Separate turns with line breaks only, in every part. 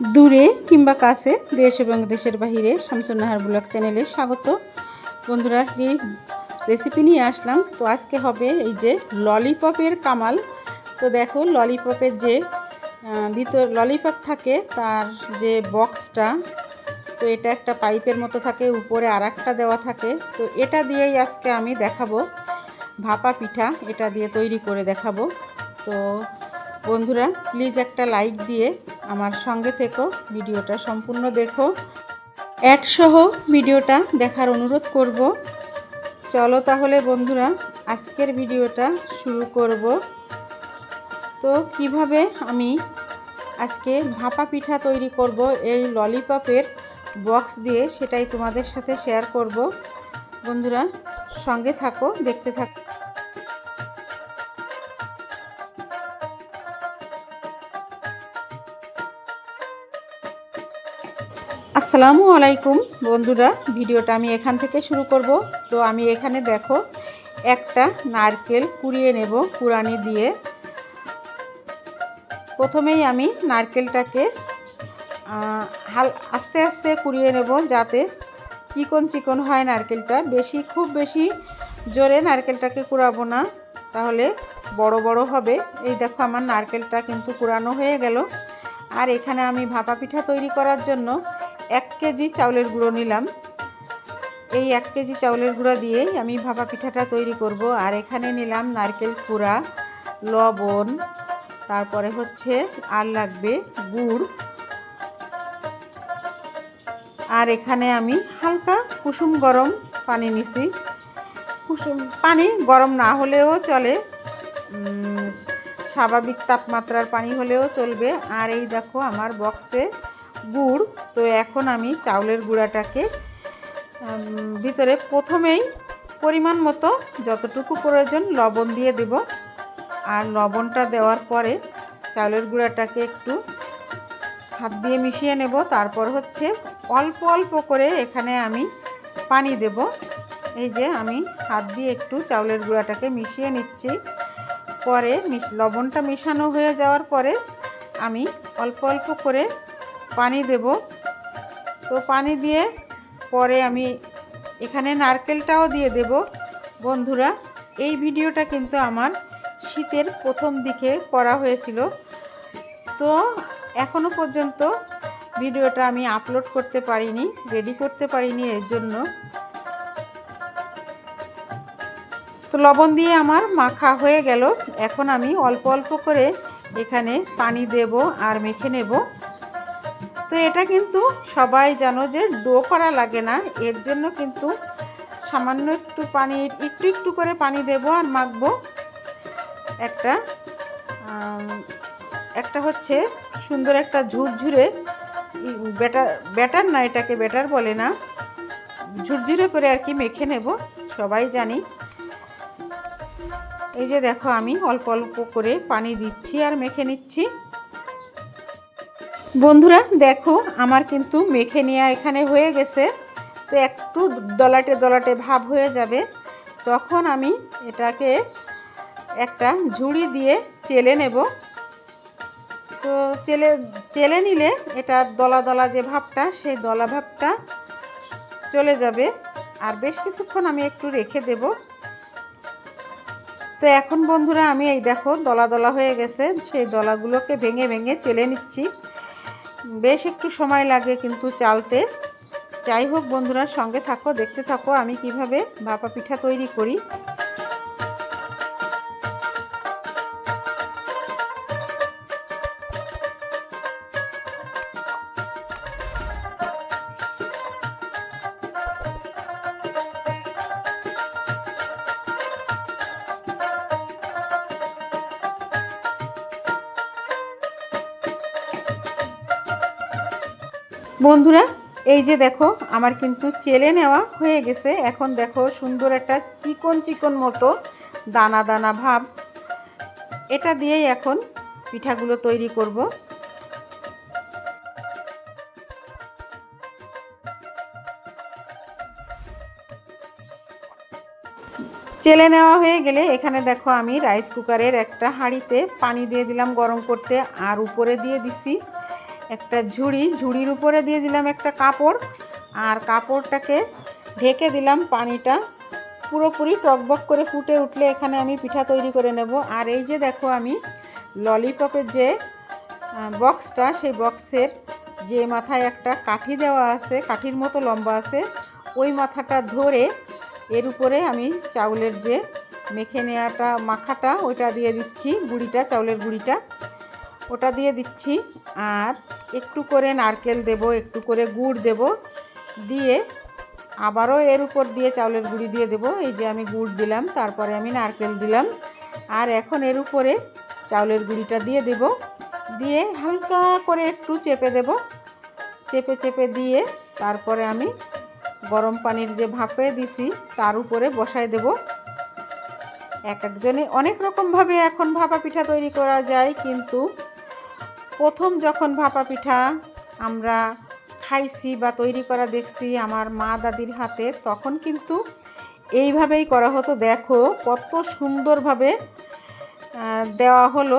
দূরে কিংবা কাছে দেশ এবং দেশের বাহিরে শামসুন্নাহার ব্লগ চ্যানেলে স্বাগত। বন্ধুরা এই রেসিপি নিয়ে আসলাম। তো আজকে হবে এই যে ললিপপের কামাল। তো দেখো, ললিপপের যে ভিতর ললিপপ থাকে, তার যে বক্সটা, তো এটা একটা পাইপের মতো থাকে, উপরে আর দেওয়া থাকে। তো এটা দিয়েই আজকে আমি দেখাবো ভাপা পিঠা। এটা দিয়ে তৈরি করে দেখাবো। তো বন্ধুরা প্লিজ একটা লাইক দিয়ে আমার সঙ্গে থেকো, ভিডিওটা সম্পূর্ণ দেখো। অ্যাডসহ ভিডিওটা দেখার অনুরোধ করব। চলো তাহলে বন্ধুরা, আজকের ভিডিওটা শুরু করব। তো কীভাবে আমি আজকে ভাপা পিঠা তৈরি করব, এই ললিপপের বক্স দিয়ে সেটাই তোমাদের সাথে শেয়ার করব। বন্ধুরা, সঙ্গে থাকো, দেখতে থাকো। আসসালামু আলাইকুম বন্ধুরা, ভিডিওটা আমি এখান থেকে শুরু করব। তো আমি এখানে দেখো, একটা নারকেল কুড়িয়ে নেব কুড়ানি দিয়ে। প্রথমেই আমি নারকেলটাকে হাল, আস্তে আস্তে কুড়িয়ে নেব যাতে চিকন চিকন হয় নারকেলটা। বেশি, খুব বেশি জোরে নারকেলটাকে কুড়াবো না, তাহলে বড় বড় হবে। এই দেখো আমার নারকেলটা কিন্তু কুড়ানো হয়ে গেল। আর এখানে আমি ভাপা পিঠা তৈরি করার জন্য এক কেজি চাউলের গুঁড়ো নিলাম। এই এক কেজি চাউলের গুঁড়া দিয়েই আমি ভাপা পিঠাটা তৈরি করব। আর এখানে নিলাম নারকেল কুড়া, লবণ, তারপরে হচ্ছে আর লাগবে গুড়। আর এখানে আমি হালকা কুসুম গরম পানি নিছি। কুসুম পানি গরম না হলেও চলে। স্বাভাবিক তাপমাত্রার পানি হলেও চলবে। আর এই দেখো আমার বক্সে গুড়। তো এখন আমি চাউলের গুঁড়াটাকে ভিতরে প্রথমেই পরিমাণ মতো যতটুকু প্রয়োজন লবণ দিয়ে দেব। আর লবণটা দেওয়ার পরে চাউলের গুঁড়াটাকে একটু হাত দিয়ে মিশিয়ে নেব। তারপর হচ্ছে অল্প অল্প করে এখানে আমি পানি দেব। এই যে আমি হাত দিয়ে একটু চাউলের গুঁড়াটাকে মিশিয়ে নিচ্ছি। পরে লবণটা মেশানো হয়ে যাওয়ার পরে আমি অল্প অল্প করে পানি দেব। তো পানি দিয়ে পরে আমি এখানে নারকেলটাও দিয়ে দেব। বন্ধুরা, এই ভিডিওটা কিন্তু আমার শীতের প্রথম দিকে করা হয়েছিল। তো এখনও পর্যন্ত ভিডিওটা আমি আপলোড করতে পারিনি, রেডি করতে পারিনি এর জন্য। তো লবণ দিয়ে আমার মাখা হয়ে গেল। এখন আমি অল্প অল্প করে এখানে পানি দেব আর মেখে নেব। তো এটা কিন্তু সবাই জানো যে ডো করা লাগে না। এর জন্য কিন্তু সামান্য একটু পানি, একটু একটু করে পানি দেব আর মাখবো। একটা একটা হচ্ছে সুন্দর একটা ঝুরঝুরে ব্যাটার ব্যাটার না এটাকে ব্যাটার বলে না। ঝুরঝুরে করে আর কি মেখে নেব, সবাই জানি। এই যে দেখো আমি অল্প অল্প করে পানি দিচ্ছি আর মেখে নিচ্ছি। বন্ধুরা, দেখো, আমার কিন্তু মেখে নেওয়া এখানে হয়ে গেছে। তো একটু দলাটে দলাটে ভাব হয়ে যাবে। তখন আমি এটাকে একটা ঝুড়ি দিয়ে চেলে নেব। তো চেলে চেলে নিলে এটা দলা দলা যে ভাবটা, সেই দলা ভাবটা চলে যাবে। আর বেশ কিছুক্ষণ আমি একটু রেখে দেব। তো এখন বন্ধুরা, আমি এই দেখো দলা দলা হয়ে গেছে। সেই দলাগুলোকে ভেঙে ভেঙে চেলে নিচ্ছি। বেশ একটু সময় লাগে কিন্তু চালতে। যাই হোক বন্ধুরা, সঙ্গে থাকো, দেখতে থাকো আমি কীভাবে ভাপা পিঠা তৈরি করি। বন্ধুরা, এই যে দেখো, আমার কিন্তু চেলে নেওয়া হয়ে গেছে। এখন দেখো, সুন্দর একটা চিকন চিকন মতো দানা দানা ভাব। এটা দিয়েই এখন পিঠাগুলো তৈরি করব। চেলে নেওয়া হয়ে গেলে এখানে দেখো, আমি রাইস কুকারের একটা হাঁড়িতে পানি দিয়ে দিলাম গরম করতে, আর উপরে দিয়ে দিছি একটা ঝুড়ি, ঝুড়ির উপরে দিয়ে দিলাম একটা কাপড় আর কাপড়টাকে ঢেকে দিলাম পানিটা। পুরোপুরি টকবক করে ফুটে উঠলে এখানে আমি পিঠা তৈরি করে নেব। আর এই যে দেখো আমি ললিপপের যে বক্সটা, সেই বক্সের যে মাথায় একটা কাঠি দেওয়া আছে, কাঠির মতো লম্বা আছে, ওই মাথাটা ধরে এর উপরে আমি চাউলের যে মেখে নেওয়াটা, মাখাটা, ওইটা দিয়ে দিচ্ছি, গুঁড়িটা, চাউলের গুঁড়িটা। ওটা দিয়ে দিচ্ছি আর একটু করে নারকেল দেব, একটু করে গুড় দেব। দিয়ে আবারও এর উপর দিয়ে চাউলের গুঁড়ি দিয়ে দেব। এই যে আমি গুড় দিলাম, তারপরে আমি নারকেল দিলাম। আর এখন এর উপরে চাউলের গুঁড়িটা দিয়ে দেব। দিয়ে হালকা করে একটু চেপে দেব। চেপে চেপে দিয়ে তারপরে আমি গরম পানির যে ভাপে দিছি, তার উপরে বসায় দেব। এক একজনে অনেক রকমভাবে এখন ভাপা পিঠা তৈরি করা যায়, কিন্তু প্রথম যখন ভাপা পিঠা আমরা খাইছি বা তৈরি করা দেখছি আমার মা দাদির হাতে, তখন কিন্তু এইভাবেই করা হতো। দেখো কত সুন্দরভাবে দেওয়া হলো।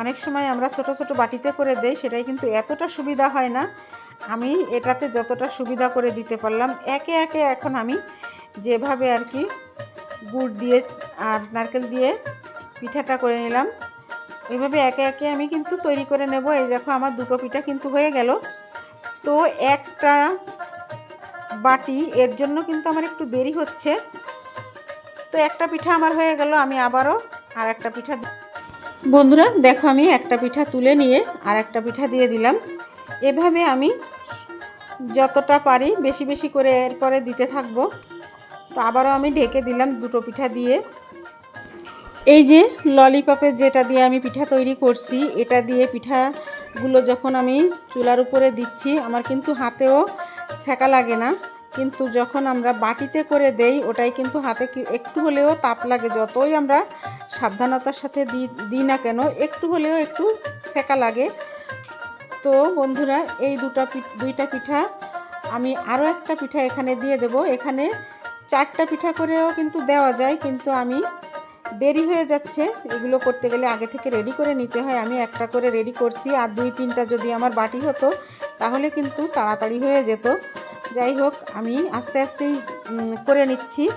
অনেক সময় আমরা ছোট ছোট বাটিতে করে দেই, সেটাই কিন্তু এতটা সুবিধা হয় না। আমি এটাতে যতটা সুবিধা করে দিতে পারলাম, একে একে এখন আমি যেভাবে আর কি গুড় দিয়ে আর নারকেল দিয়ে পিঠাটা করে নিলাম। এইভাবে একে একে আমি কিন্তু তৈরি করে নেব। এই দেখো আমার দুটো পিঠা কিন্তু হয়ে গেল। তো একটা বাটি, এর জন্য কিন্তু আমার একটু দেরি হচ্ছে। তো একটা পিঠা আমার হয়ে গেল, আমি আবারও আর একটা পিঠা বন্ধুরা, দেখো আমি একটা পিঠা তুলে নিয়ে আর একটা পিঠা দিয়ে দিলাম। এভাবে আমি যতটা পারি বেশি বেশি করে এরপরে দিতে থাকব। তো আবারও আমি ঢেকে দিলাম দুটো পিঠা দিয়ে। এই যে ললিপপের যেটা দিয়ে আমি পিঠা তৈরি করছি, এটা দিয়ে পিঠাগুলো যখন আমি চুলার উপরে দিচ্ছি, আমার কিন্তু হাতেও সেকা লাগে না। কিন্তু যখন আমরা বাটিতে করে দেই, ওটাই কিন্তু হাতে একটু হলেও তাপ লাগে। যতই আমরা সাবধানতার সাথে দিই না কেন, একটু হলেও একটু সেকা লাগে। তো বন্ধুরা, এই দুটা দুইটা পিঠা আমি আরও একটা পিঠা এখানে দিয়ে দেব। এখানে চারটা পিঠা করেও কিন্তু দেওয়া যায়, কিন্তু আমি দেরি হয়ে যাচ্ছে। এগুলো করতে গেলে আগে থেকে রেডি করে নিতে হয়। আমি একটা করে রেডি করছি। আর দুই তিনটা যদি আমার বাটি হতো, তাহলে কিন্তু তাড়াতাড়ি হয়ে যেত। যাই হোক, আমি আস্তে আস্তেই করে নিচ্ছি।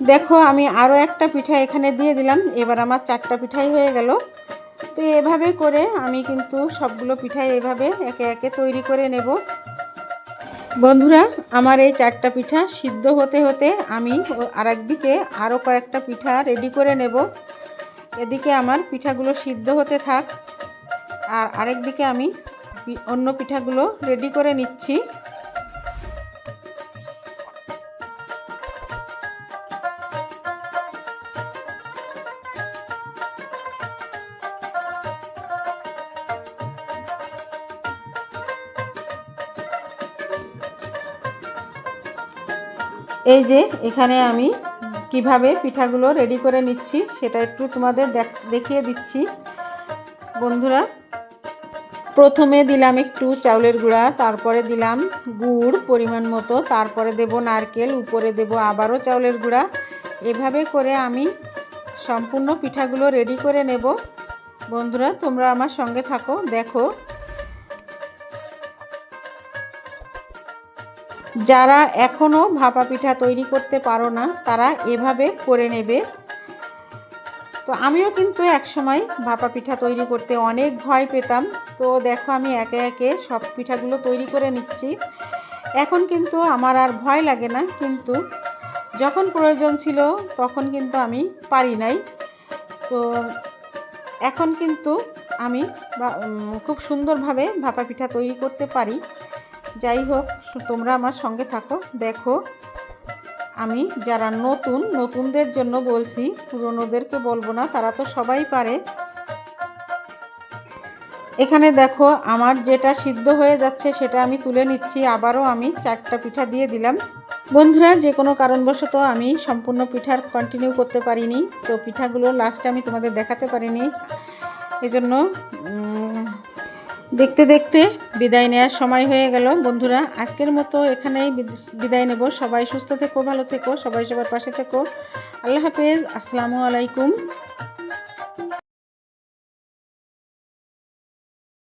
দেখো, আমি আরও একটা পিঠা এখানে দিয়ে দিলাম। এবার আমার চারটা পিঠাই হয়ে গেল। তো এভাবে করে আমি কিন্তু সবগুলো পিঠাই এভাবে একে একে তৈরি করে নেব। বন্ধুরা, আমার এই চারটা পিঠা সিদ্ধ হতে হতে আমি আর একদিকে আরও কয়েকটা পিঠা রেডি করে নেব। এদিকে আমার পিঠাগুলো সিদ্ধ হতে থাক। আর আরেকদিকে আমি অন্য পিঠাগুলো রেডি করে নিচ্ছি। এই যে, এখানে আমি কীভাবে পিঠাগুলো রেডি করে নিচ্ছি সেটা একটু তোমাদের দেখ- দেখিয়ে দিচ্ছি। বন্ধুরা, প্রথমে দিলাম একটু চাউলের গুঁড়া, তারপরে দিলাম গুড় পরিমাণ মতো, তারপরে দেব নারকেল, উপরে দেব আবারও চাউলের গুঁড়া। এভাবে করে আমি সম্পূর্ণ পিঠাগুলো রেডি করে নেব। বন্ধুরা, তোমরা আমার সঙ্গে থাকো, দেখো যারা এখনও ভাপা পিঠা তৈরি করতে পারো না, তারা এভাবে করে নেবে। তো আমিও কিন্তু একসময় ভাপা পিঠা তৈরি করতে অনেক ভয় পেতাম। তো দেখো আমি একে একে সব পিঠাগুলো তৈরি করে নিচ্ছি। এখন কিন্তু আমার আর ভয় লাগে না, কিন্তু যখন প্রয়োজন ছিল তখন কিন্তু আমি পারি নাই। তো এখন কিন্তু আমি খুব সুন্দরভাবে ভাপা পিঠা তৈরি করতে পারি। যাই হোক, তোমরা আমার সঙ্গে থাকো। দেখো, আমি যারা নতুন, নতুনদের জন্য বলছি, পুরনোদেরকে বলব না, তারা তো সবাই পারে। এখানে দেখো, আমার যেটা সিদ্ধ হয়ে যাচ্ছে সেটা আমি তুলে নিচ্ছি, আবারও আমি চারটা পিঠা দিয়ে দিলাম। বন্ধুরা, যে কোনো কারণবশত আমি সম্পূর্ণ পিঠার কন্টিনিউ করতে পারিনি, তো পিঠাগুলো লাস্টে আমি তোমাদের দেখাতে পারিনি। এজন্য দেখতে দেখতে বিদায় নেওয়ার সময় হয়ে গেল। বন্ধুরা, আজকের মতো এখানেই বিদ- বিদায় নেব। সবাই সুস্থ থেকো, ভালো থেকো, সবাই সবার পাশে থেকো। আল্লাহ হাফেজ। আসসালামু আলাইকুম।